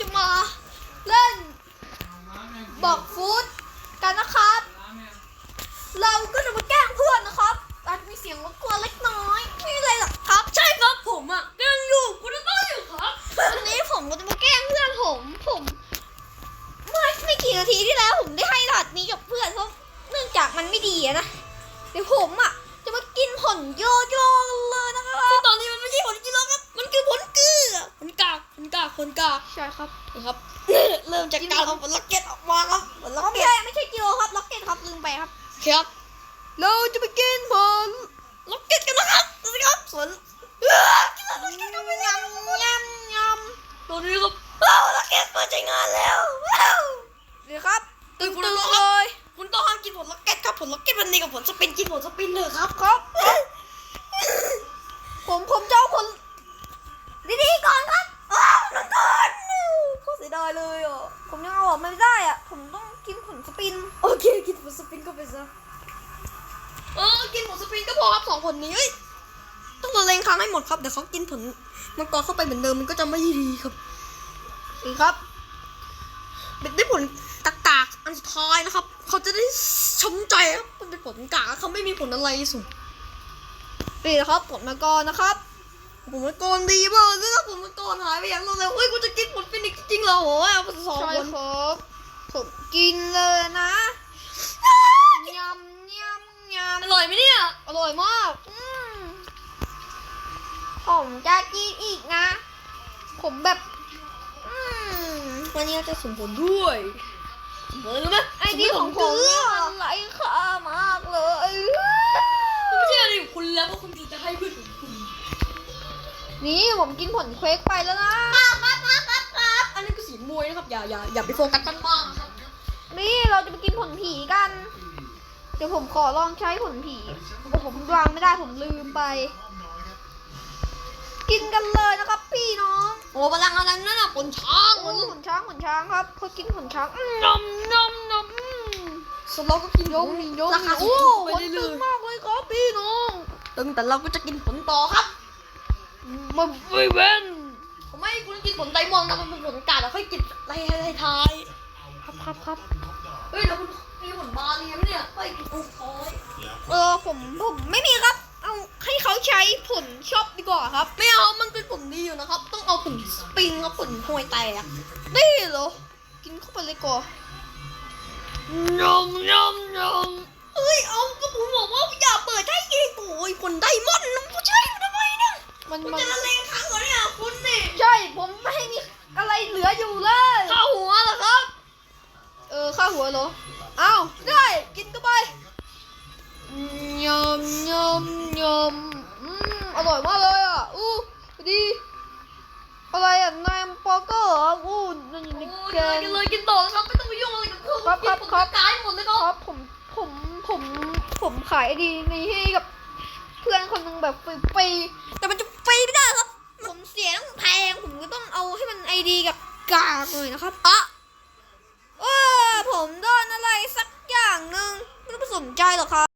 จะมาเล่นบอกฟุตกันนะครับ เราก็จะมาแกล้งเพื่อนนะครับอาจมีเสียงรบกวนเล็กน้อยไม่เป็นไรหรอกครับ ใช่ครับผมอะแกล้งอยู่คุณจะต้องอยู่ครับวันนี้ผมก็จะมาแกล้งเพื่อนผมผมเมื่อไม่กี่นาทีที่แล้วผมได้ให้รหัสนี้กับเพื่อนเพราะเนื่องจากมันไม่ดีอะนะเดี๋ยวผมอะจะมากินผลโยโย่กันเลย กากผลกากใช่ครับนะครับ เริ่มจากการเอาผลล็อกเก็ตออกมาครับผลล็อกอ๋อไม่เก็ตใช่ไม่ใช่กิโลครับล็อกเก็ตครับลืมไปครับครับ เราจะไปกินผลล็อกเก็ตกันนะครับนะครับผลกินแล้วล็อกเก็ตกันไปยำยำยำตอนนี้ครับว้าวล็อกเก็ตเปิดใช้งานแล้วว้าวเดี๋ยวครับตื่นคุณตื่นต้องเลยคุณต้องห้ามกินผลล็อกเก็ตครับผลล็อกเก็ตมันดีกับผลสปินกินผลสปินเลยครับ ครับ ผมผมจะเอาผลดีๆก่อนครับอ้าวน้ำตาลเขาเสียดายเลยอะผมยังเอาออกมาไม่ได้อะ ผมต้องกินผลสปิน โอเคกิ นผลสปินก็ไปซะ เออ กินผลสปินก็พอครับสองผลนี้เอ้ยต้องละเลงค้างให้หมดครับเดี๋ยวเขากินผลมังกรเข้าไปเหมือนเดิมมันก็จะไม่ดีครับดีครับเป็นได้ผลกากากๆอันสุดท้ายนะครับ เขาจะได้ชมใจครับมันเป็นผลกากเขาไม่มีผลอะไรสูงดีนะครับผลมาก่อนนะครับผมมังกรดีมากเลยนะผมมังกรหายไปอย่างรวดเร็วเฮ้ยกูจะกินผลฟินิกซ์จริงๆเหรอโอ้ยเอาไปสองใช่ผลครับผมกินเลยนะยำยำย อร่อยไหมเนี่ยำอร่อยมากอืม ผมจะกินอีกนะ ผมแบบอืมวันนี้เราจะสุ่มผลด้วยเบอร์รู้ไหมไอดีของผมเนี่ยมันไร้ค่ามากเลยไม่ใช่อะไรของคุณแล้วเพราะคุณจะให้เพื่อนของคุณ นี่ผมกินผลเควกไปแล้วนะครับครับครับครับครับอันนี้คือสีมวยนะครับ อย่าอย่าอย่าไปโฟกัสกันมากนะครับนี่เราจะไปกินผลผีกัน เดี๋ยวผมขอลองใช้ผลผีโอ้ผมวางไม่ได้ผมลืมไป กินกันเลยนะครับพี่น้องโอ้พลังอะไรนั่นน่ะผลช้างโอ้ผลช้างผลช้างครับเขากินผลช้างอืมนมนมนมสวนเราก็กินยมนี่ยมราคานี่ถูโอ้กๆไปผลเรื่ตึองยมากเลยครับพี่น้องๆตึงแต่เราก็จะกินผลต่อครับมันไม่เว้นผมไม่ให้คุณกินผลไดมอนด์นะมันเป็นผลกาดแล้วค่อยกินอะไรให้ท้ายครับครับครับเฮ้ยเดี๋ยวคุณมีผลบาเลียมเนี่ยไปกินผลท้อยเออผมผมไม่มีครับเอาให้เขาใช้ผลช็อปดี กว่าครับ ไม่เอา มันเป็นผลดีอยู่นะครับ ต้องเอาผลสปริงกับผลห่วยแตกนี่เหรอ กินเข้าไปเลยก่อนนมนมนมเฮ้ยเอาก็ผมบอกว่าอย่าเปิดให้กินโอ้ยผลไดมอนด์น้ำผู้ชายมันทำไมเนี่ยมันคุณมันจะละเลงครั้งเหรอเนี่ยคุณนี่ใช่ ผมไม่ให้มีอะไรเหลืออยู่เลยข้าหัวเหรอครับ เออข้าหัวเหรออ้าวได้กินเข้าไปยำยำยำอืมอร่อยมากเลยอะอู้ ดีอะไรอะนายปอเกอร์เหรออู้นั่นนี่โอ้ยแกกิงนเลยกินต่อนะครับไม่ต้องไปยุ่งอะไรกับเขาครับครับครับกินผลกายหมดเลยคครับรับผมผมผมผมขายไอดีนี้ให้กับ เพื่อนคนหนึงแบบฟรีๆแต่มันจะฟรีไม่ได้ครับ ผมเสียต้องแพงผมก็ต้องเอาให้มันไอดีกับกากหน่อยนะครับอะเออผมโดนอะไรสักอย่างหนึ่งไม่ต้องไปสนใจหรอกครับ